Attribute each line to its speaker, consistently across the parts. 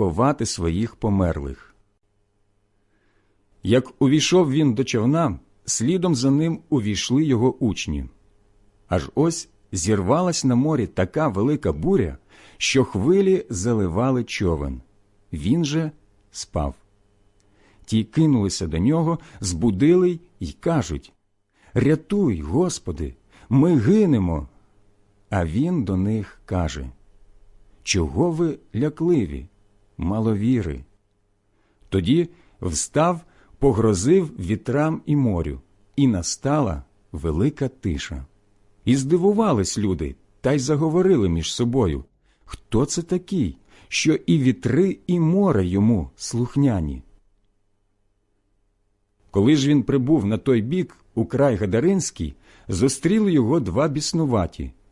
Speaker 1: ховати своїх померлих. Як увійшов він до човна, слідом за ним увійшли його учні. Аж ось зірвалась на морі така велика буря, що хвилі заливали човен. Він же спав. Ті кинулися до нього, збудили й кажуть Рятуй, Господи, ми гинемо. А він до них каже Чого ви лякливі, маловіри? Тоді встав, погрозив вітрам і морю, і настала велика тиша. І здивувались люди, та й заговорили між собою Хто це такий, що і вітри, і море йому слухняні? Коли ж він прибув на той бік, у край Гадаринський, зустріли його два біснуваті,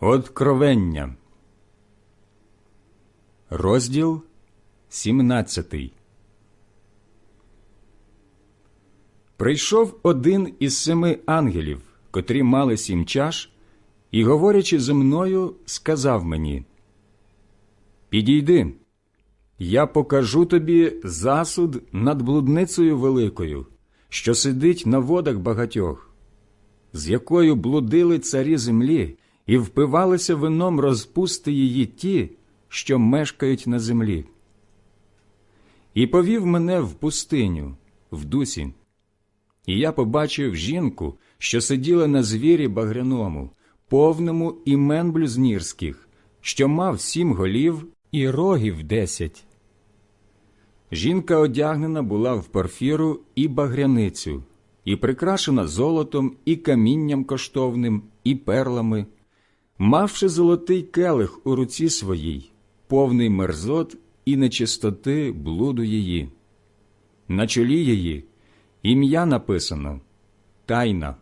Speaker 1: Откровення. Розділ 17 Прийшов один із семи ангелів, котрі мали сім чаш, і, говорячи зі мною, сказав мені Підійди, я покажу тобі засуд над блудницею великою, що сидить на водах багатьох, з якою блудили царі землі і впивалися вином розпусти її ті, що мешкають на землі. І повів мене в пустиню, в дусі, і я побачив жінку, що сиділа на звірі багряному, повному імен блюзнірських, що мав сім голів і рогів десять. Жінка одягнена була в порфіру і багряницю, і прикрашена золотом, і камінням коштовним, і перлами, мавши золотий келих у руці своїй, повний мерзот і нечистоти блуду її. На чолі її ім'я написано Тайна.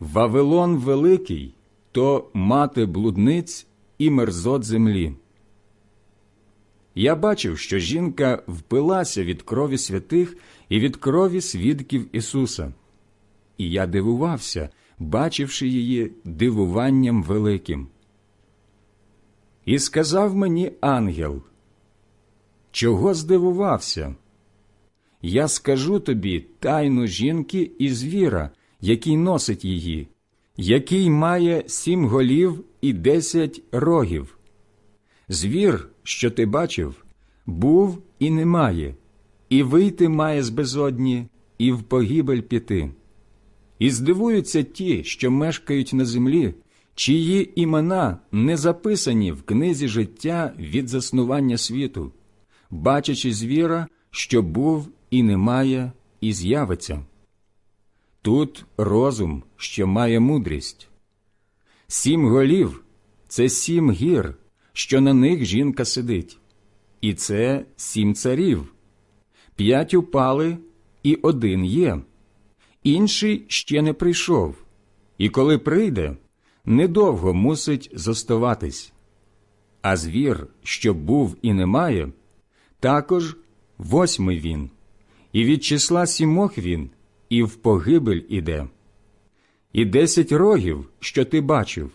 Speaker 1: Вавилон Великий то мати блудниць і мерзот землі. Я бачив, що жінка впилася від крові святих і від крові свідків Ісуса. І я дивувався, бачивши її дивуванням великим. І сказав мені ангел, чого здивувався? Я скажу тобі тайну жінки і звіра, який носить її, який має сім голів і десять рогів. Звір, що ти бачив, був і немає, і вийти має з безодні, і в погибель піти. І здивуються ті, що мешкають на землі, чиї імена не записані в книзі життя від заснування світу, бачачи звіра, що був і немає, і з'явиться. Тут розум, що має мудрість. Сім голів це сім гір, що на них жінка сидить, і це сім царів. П'ять упали, і один є, інший ще не прийшов, і коли прийде, недовго мусить зоставатись. А звір, що був і немає, також восьмий він, і від числа сімох він, і в погибель іде. І десять рогів, що ти бачив,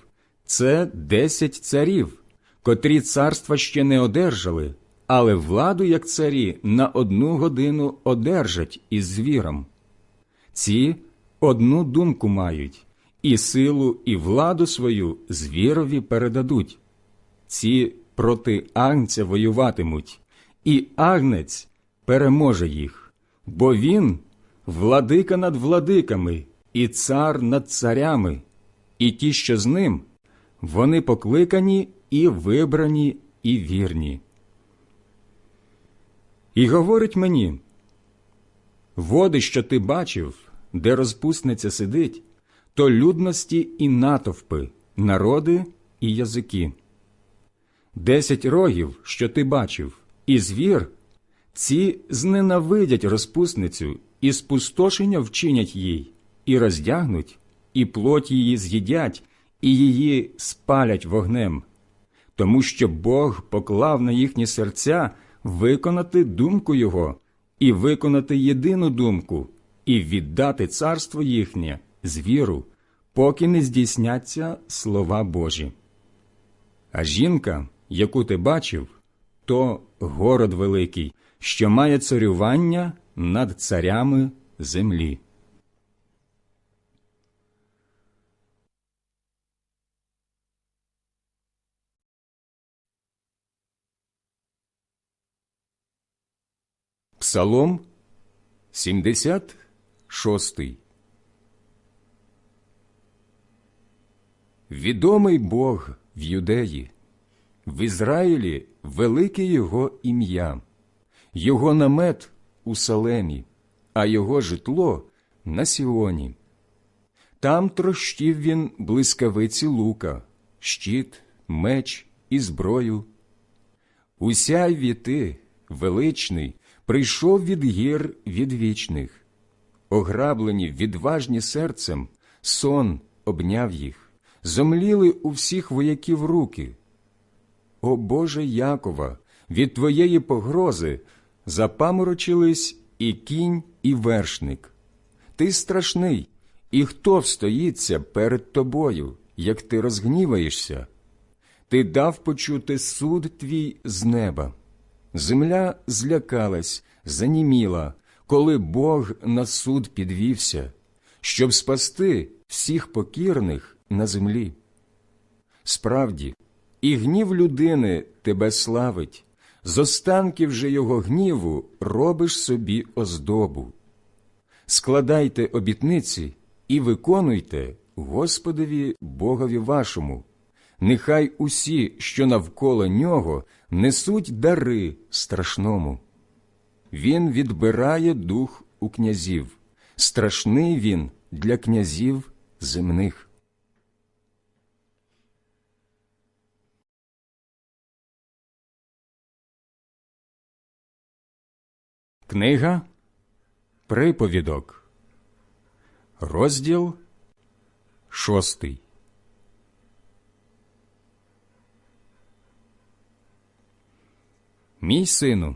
Speaker 1: це десять царів, котрі царства ще не одержали, але владу, як царі, на одну годину одержать із звіром. Ці одну думку мають, і силу, і владу свою звірові передадуть. Ці проти агнця воюватимуть, і агнець переможе їх, бо він владика над владиками і цар над царями, і ті, що з ним, вони покликані і вибрані, і вірні. І говорить мені води, що ти бачив, де розпусниця сидить, то людності і натовпи, народи і язики. Десять рогів, що ти бачив, і звір, ці зненавидять розпусницю і спустошення вчинять їй, і роздягнуть, і плоть її з'їдять, і її спалять вогнем, тому що Бог поклав на їхні серця виконати думку Його, і виконати єдину думку, і віддати царство їхнє з віру, поки не здійсняться слова Божі. А жінка, яку ти бачив, то город великий, що має царювання над царями землі. Псалом 76 Відомий Бог в Юдеї, в Ізраїлі велике Його ім'я, Його намет у Салемі, а Його житло на Сіоні. Там трощив він блискавиці лука, щит, меч і зброю. Усяй ти, величний, прийшов від гір відвічних, ограблені відважні серцем, сон обняв їх, зомліли у всіх вояків руки. О Боже Якова, від твоєї погрози запаморочились і кінь, і вершник. Ти страшний, і хто встоїться перед тобою, як ти розгніваєшся? Ти дав почути суд твій з неба. Земля злякалась, заніміла, коли Бог на суд підвівся, щоб спасти всіх покірних на землі. Справді, і гнів людини тебе славить, з останків же його гніву робиш собі оздобу. Складайте обітниці і виконуйте Господові Богові вашому. Нехай усі, що навколо нього, несуть дари страшному. Він відбирає дух у князів, страшний він для князів земних. Книга Приповідок, розділ шостий. Мій сину,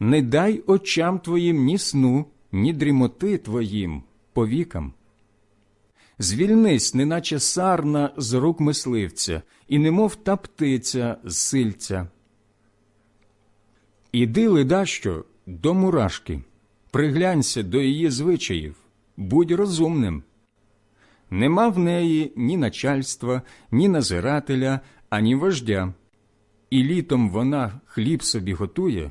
Speaker 1: не дай очам твоїм ні сну, ні дрімоти твоїм повікам. Звільнись, неначе сарна з рук мисливця, і немов та птиця з сильця. Іди, ледащо, до мурашки, приглянься до її звичаїв, будь розумним. Нема в неї ні начальства, ні назирателя, ані вождя і літом вона хліб собі готує,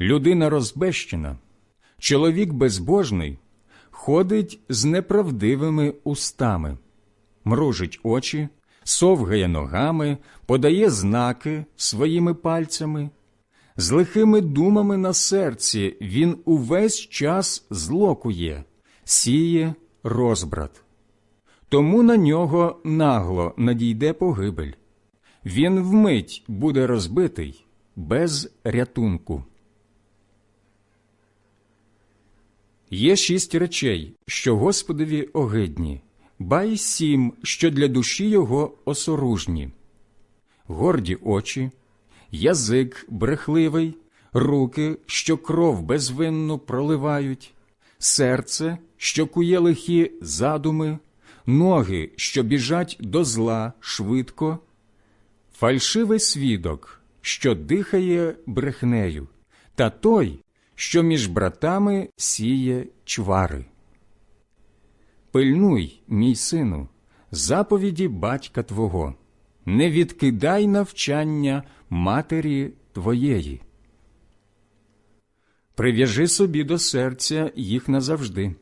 Speaker 1: Людина розбещена, чоловік безбожний ходить з неправдивими устами, мружить очі, совгає ногами, подає знаки своїми пальцями, з лихими думами на серці він увесь час злокує, сіє розбрат. Тому на нього нагло надійде погибель він вмить буде розбитий без рятунку. Є шість речей, що Господові огидні, ба й сім, що для душі його осоружні, горді очі, язик брехливий, руки, що кров безвинну проливають, серце, що кує лихі задуми, ноги, що біжать до зла швидко фальшивий свідок, що дихає брехнею, та той, що між братами сіє чвари. Пильнуй, мій сину, заповіді батька твого, не відкидай навчання матері твоєї. Прив'яжи собі до серця їх назавжди,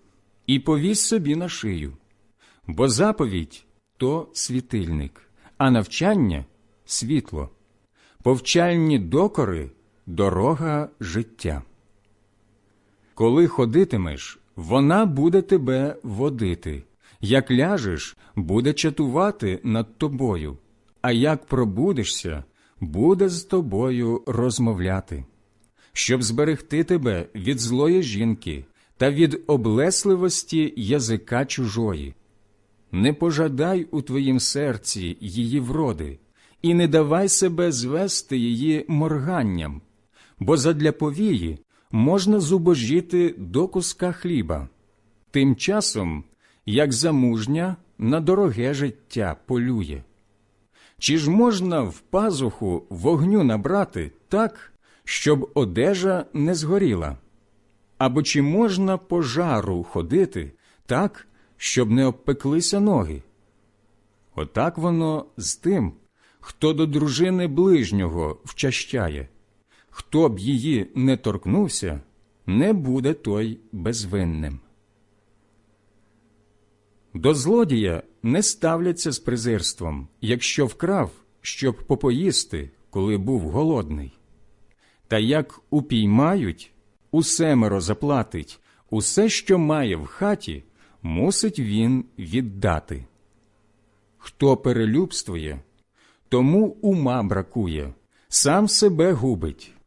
Speaker 1: і повісь собі на шию, бо заповідь то світильник, а навчання світло, повчальні докори дорога життя. Коли ходитимеш, вона буде тебе водити, як ляжеш, буде чатувати над тобою, а як пробудешся, буде з тобою розмовляти, щоб зберегти тебе від злої жінки та від облесливості язика чужої. Не пожадай у твоїм серці її вроди, і не давай себе звести її морганням, бо задля повії можна зубожіти до куска хліба, тим часом, як замужня на дороге життя полює. Чи ж можна в пазуху вогню набрати так, щоб одежа не згоріла? Або чи можна по жару ходити так, щоб не обпеклися ноги? Отак воно з тим, хто до дружини ближнього вчащає. Хто б її не торкнувся, не буде той безвинним. До злодія не ставляться з презирством, якщо вкрав, щоб попоїсти, коли був голодний. Та як упіймають, усемеро заплатить, усе, що має в хаті, мусить він віддати. Хто перелюбствує, тому ума бракує, сам себе губить,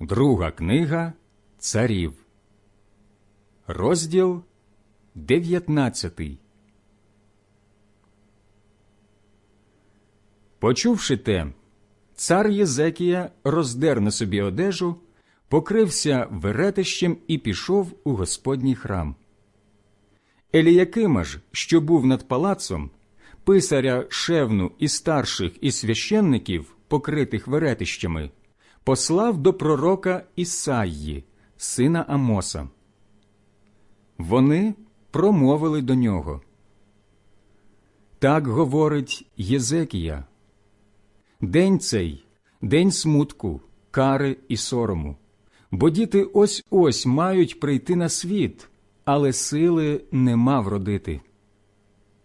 Speaker 1: Друга книга Царів, розділ 19 Почувши те, цар Єзекія роздер на собі одежу, покрився веретищем і пішов у Господній храм. Еліякима ж, що був над палацом, писаря шевну і старших і священників, покритих веретищами, послав до пророка Ісаї, сина Амоса. Вони промовили до нього. Так говорить Єзекія. День цей, день смутку, кари і сорому, бо діти ось ось мають прийти на світ, але сили нема вродити.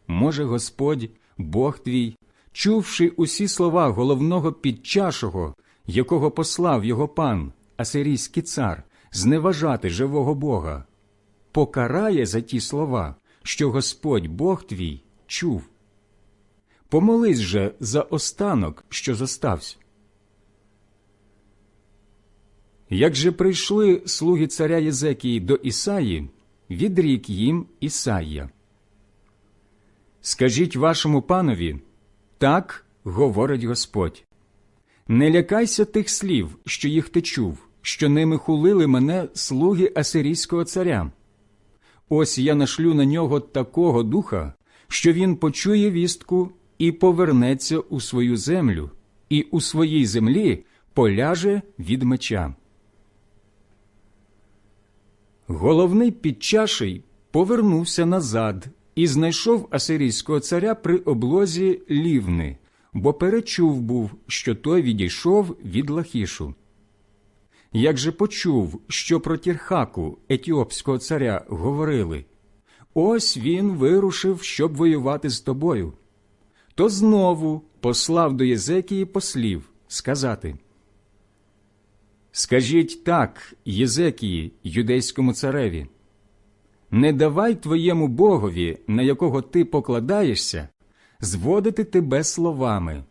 Speaker 1: Може, Господь, Бог твій, чувши усі слова головного підчашого, якого послав його пан, асирійський цар, зневажати живого Бога, покарає за ті слова, що Господь Бог твій чув. Помолись же за останок, що зостався. Як же прийшли слуги царя Єзекії до Ісаї, відрік їм Ісаїя. Скажіть вашому панові, так говорить Господь. Не лякайся тих слів, що їх ти чув, що ними хулили мене слуги Асирійського царя. Ось я нашлю на нього такого духа, що він почує вістку і повернеться у свою землю, і у своїй землі поляже від меча. Головний підчаший повернувся назад і знайшов асирійського царя при облозі лівни, бо перечув був, що той відійшов від Лахішу. Як же почув, що про Тірхаку, етіопського царя, говорили? Ось він вирушив, щоб воювати з тобою, то знову послав до Єзекії послів сказати. Скажіть так, Єзекії, юдейському цареві, не давай твоєму богові, на якого ти покладаєшся, зводити тебе словами.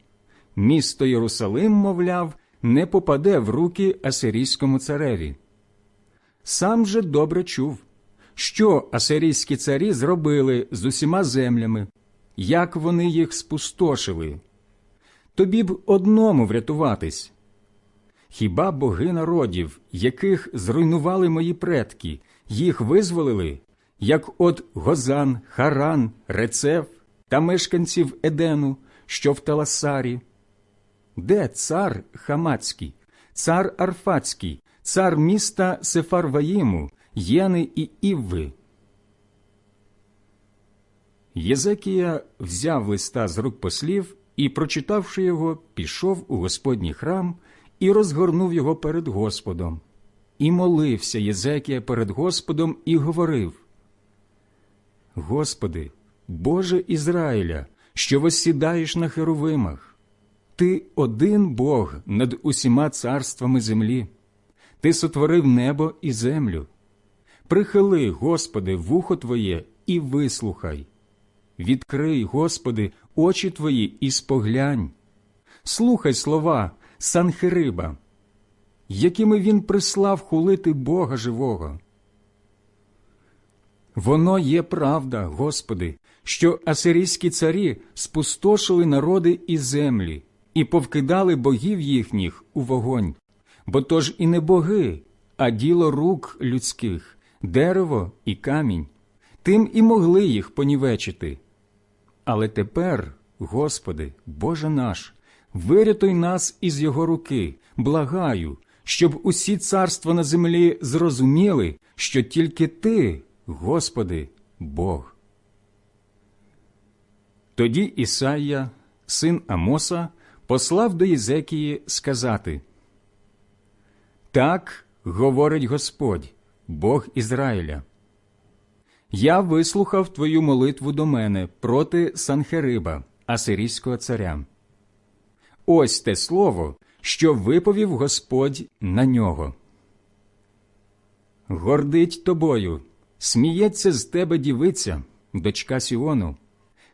Speaker 1: Місто Єрусалим, мовляв, не попаде в руки асирійському цареві. Сам же добре чув, що асирійські царі зробили з усіма землями, як вони їх спустошили. Тобі б одному врятуватись. Хіба боги народів, яких зруйнували мої предки, їх визволили, як от Гозан, Харан, Рецев та мешканців Едену, що в Таласарі? Де цар Хамацький, цар Арфацький, цар міста Сефарваїму, Єни і Івви? Єзекія взяв листа з рук послів і, прочитавши його, пішов у Господній храм і розгорнув його перед Господом. І молився Єзекія перед Господом і говорив: Господи, Боже Ізраїля, що восідаєш на херовимах, Ти один Бог над усіма царствами землі, Ти сотворив небо і землю. Прихили, Господи, вухо Твоє і вислухай. Відкрий, Господи, очі Твої і споглянь. Слухай слова Санхириба, якими він прислав хулити Бога живого. Воно є правда, Господи, що асирійські царі спустошили народи і землі і повкидали богів їхніх у вогонь, бо то ж і не боги, а діло рук людських, дерево і камінь, тим і могли їх понівечити. Але тепер, Господи, Боже наш, вирятуй нас із його руки, благаю, щоб усі царства на землі зрозуміли, що тільки Ти, Господи, Бог. Тоді Ісайя, син Амоса, послав до Єзекії сказати Так говорить Господь, Бог Ізраїля. Я вислухав твою молитву до мене проти Санхериба, асирійського царя. Ось те слово, що виповів Господь на нього. Гордить тобою, сміється з тебе дівиця, дочка Сіону,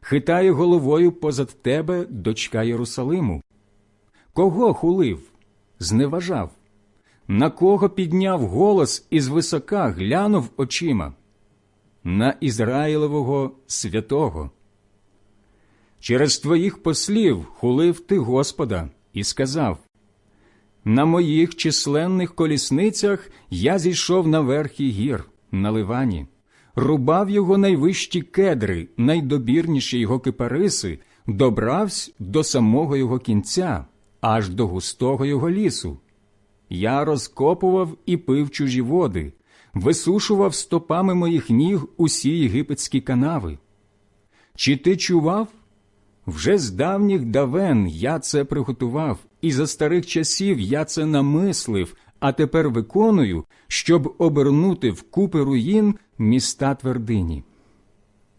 Speaker 1: хитає головою позад тебе дочка Єрусалиму. Кого хулив, зневажав, на кого підняв голос і звисока глянув очима? На Ізраїлевого святого. Через твоїх послів хулив ти Господа і сказав На моїх численних колісницях я зійшов на верхі гір, на ливані, рубав його найвищі кедри, найдобірніші його кипариси, добравсь до самого його кінця, аж до густого його лісу. Я розкопував і пив чужі води, висушував стопами моїх ніг усі єгипетські канави. Чи ти чував? Вже з давніх давен я це приготував, і за старих часів я це намислив, а тепер виконую, щоб обернути в купи руїн міста твердині.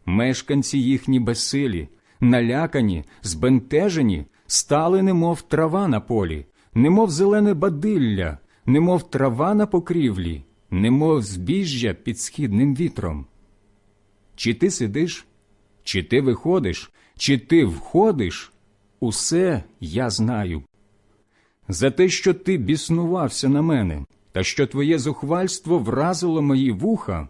Speaker 1: Мешканці їхні безсилі, налякані, збентежені, стали, немов трава на полі, немов зелене бадилля, немов трава на покрівлі, немов збіжжя під східним вітром. Чи ти сидиш, чи ти виходиш, чи ти входиш, усе я знаю. За те, що ти біснувався на мене, та що твоє зухвальство вразило мої вуха,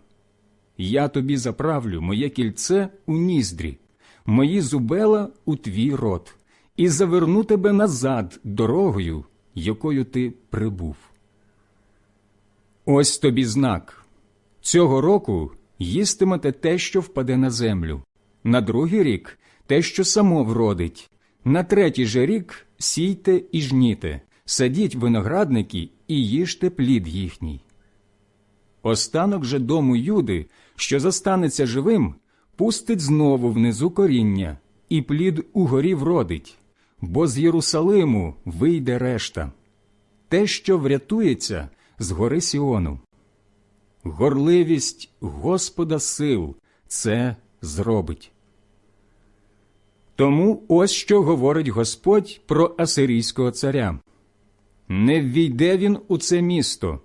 Speaker 1: я тобі заправлю моє кільце у ніздрі, мої зубела у твій рот, і заверну тебе назад дорогою, якою ти прибув. Ось тобі знак. Цього року їстимете те, що впаде на землю, на другий рік те, що само вродить, на третій же рік сійте і жніте, садіть виноградники і їжте плід їхній. Останок же дому Юди, що зостанеться живим, пустить знову внизу коріння, і плід угорі вродить, бо з Єрусалиму вийде решта. Те, що врятується з гори Сіону. Горливість Господа сил це зробить. Тому ось що говорить Господь про асирійського царя не ввійде він у це місто,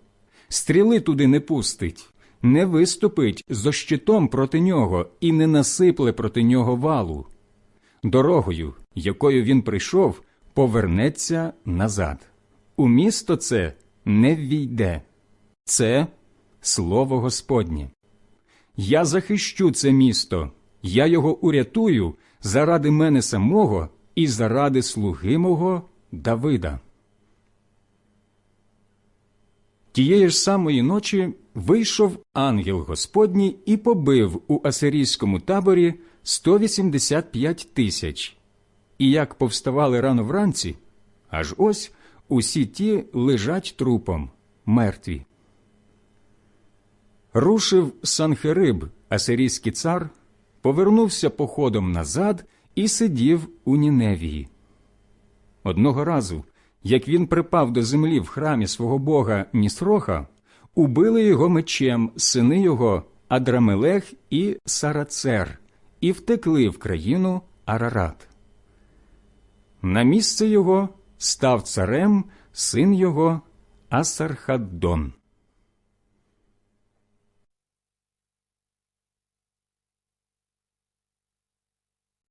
Speaker 1: стріли туди не пустить, не виступить зо щитом проти нього і не насипле проти нього валу. Дорогою, якою він прийшов, повернеться назад. У місто це не ввійде. Це слово Господнє. Я захищу це місто, я його урятую заради мене самого і заради слуги мого Давида. Тієї ж самої ночі вийшов ангел Господній і побив у асирійському таборі 185 тисяч. І як повставали рано вранці, аж ось усі ті лежать трупом, мертві. Рушив Санхериб, асирійський цар, повернувся походом назад і сидів у Ніневії. Одного разу, як він припав до землі в храмі свого бога Нісроха, убили його мечем сини його Адрамелех і Сарацер, і втекли в країну Арарат. На місце його став царем син його Асархаддон.